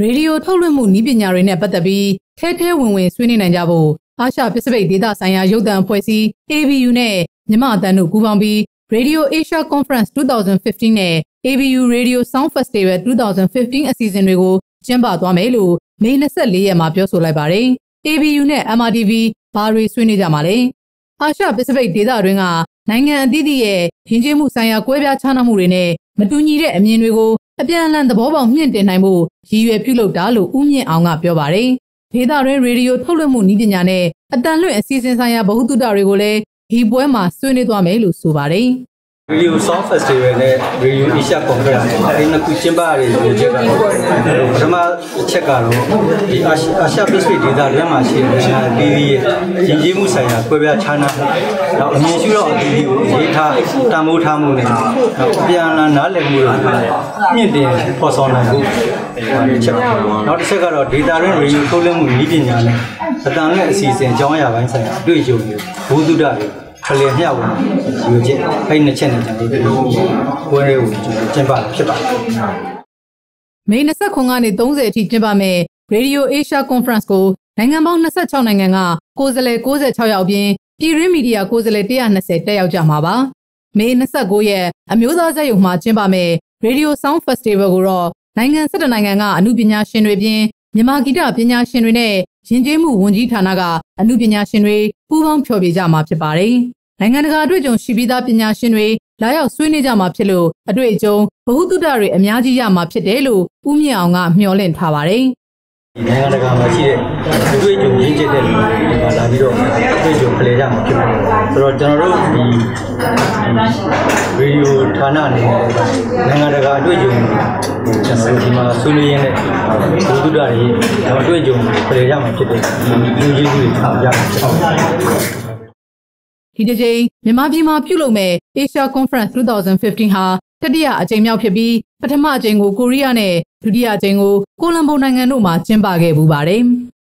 ရေဒီယိုထုတ်လွှင့်မှုနည်းပညာတွေနဲ့ပတ်သက်ပြီးထဲထဲဝင်ဝင်ဆွေးနွေးနိုင်ကြဖို့အာရှပစိဖိတ်ဒေသဆိုင်ရာရုပ်သံအဖွဲ့အစည်း ABU နဲ့မြန်မာအသံတို့ပူးပေါင်းပြီး Radio Asia Conference 2015နဲ့ ABU Radio Sound Festival 2015အစီအစဉ်တွေကိုကျင်းပသွားမယ်လို့မေ24ရက်မှာပြောဆိုလိုက်ပါတယ်။ ABU နဲ့ MRTV ဘာတွေဆွေးနွေးကြမှာလဲ။အာရှပစိဖိတ်ဒေသတွင်းကနိုင်ငံအသီးသီးရဲ့ရင်းနှီးမှုဆိုင်ရာကွဲပြားခြားနားမှုတွေနဲ့ မတူညီတဲ့အမြင်တွေကိုအပြန်အလှန်သဘောပေါက်မြင့်တင်နိုင်ဖို့ရည်ရွယ်ပြုလုပ်တာလို့ဦးမြင့်အောင်ကပြောပါတယ်။ဒေသတွင်းရေဒီယိုထုတ်လွှင့်မှုနည်းပညာနဲ့အတန်လွင့်အစီအစဉ်ဆိုင်ရာဗဟုသုတတွေကိုလည်းဒီပွဲမှာဆွေးနွေးသွားမယ်လို့ဆိုပါတယ်။ Radio Sound Festival နဲ့ Radio Asia Conference အဲဒီနှစ်ခုကျင်းပရတဲ့ဒီချက်ကတော့ပထမအချက်ကတော့ဒီအာရှပစိဖိတ်ဒေသတွင်းမှာရှိတဲ့နိုင်ငံအသီးသီးရဲ့ရင်းနှီးမှုဆိုင်ရာကွဲပြားခြားနားမှုနောက်အမြင်ရှုတော့အသီးသီးကိုရေးထားတံမိုးထားမှုနဲ့နောက်အပြန်အလှန်နားလည်မှုတွေမြင့်တင်ပေါ်ဆောင်နိုင်ဖို့ဒီချက်နောက်တစ်ချက်ကတော့ data ရင်း radio ထုတ်လွှင့်မှုနည်းပညာနဲ့အတန်နဲ့အစီအစဉ်အကြောင်းအရာပိုင်းဆိုင်ရာအတွေ့အကြုံတွေဘုသူဒ္ဓတွေ ကလေးမျှဝင်ယူချက်အဲ့နှစ်ချက်နဲ့ကျွန်တော်တို့ပွဲတွေကိုကျွန်တော်ကျင်းပဖြစ်ပါတယ်။မေ29ကနေ30အထိကျင်းပမယ် Radio Asia Conference ကိုနိုင်ငံပေါင်း26နိုင်ငံကကိုယ်စားလှယ်96ယောက်ပြင်ပြည်ရင်းမီဒီယာကိုယ်စားလှယ်120တက်ရောက်ကြမှာပါ။မေ29ရက်အမျိုးသားစက်ရုံမှာကျင်းပမယ် Radio Sound Festival ကိုတော့နိုင်ငံ17နိုင်ငံကအမှုပညာရှင်တွေပြင်မြန်မာဂီတပညာရှင်တွေနဲ့ယဉ်ကျေးမှုဝန်ကြီးဌာနကအမှုပညာရှင်တွေပူးပေါင်းဖျော်ဖြေကြမှာဖြစ်ပါတယ်။ နိုင်ငံတကာအတွေ့အကြုံရှိပြီးသားပညာရှင်တွေလာရောက်ဆွေးနွေးကြမှာဖြစ်လို့အတွေ့အကြုံဗဟုသုတတွေအများကြီးရမှာဖြစ်တယ်လို့ဦးမြင့်အောင်ကမျှော်လင့်ထားပါတယ်ဒီနိုင်ငံတကာမှာရှိတဲ့အတွေ့အကြုံရင်းကျက်တဲ့လူတွေဒီမှာလာပြီးတော့အတွေ့အကြုံဖလှယ်ကြမှာဖြစ်ပါတယ်ဆိုတော့ကျွန်တော်တို့ဒီရေဒီယိုဌာနအနေနဲ့နိုင်ငံတကာအတွေ့အကြုံကျွန်တော်တို့ဒီမှာဆွေးနွေးရင်းနဲ့ဘုသူဒ္ဓတွေအတွေ့အကြုံဖလှယ်ကြမှာဖြစ်တဲ့ဒီလူကြီးတွေထားကြမှာဖြစ်ပါတယ် ဒီတစ်ကြိမ်မြန်မာပြည်မှာပြုလုပ်မဲ့ Asia Conference 2015ဟာတတိယအကြိမ်မြောက်ဖြစ်ပြီးပထမအကြိမ်ကိုကိုရီးယားနဲ့ဒုတိယအကြိမ်ကိုကိုလံဘိုနိုင်ငံတို့မှာကျင်းပခဲ့ပူပါတယ်။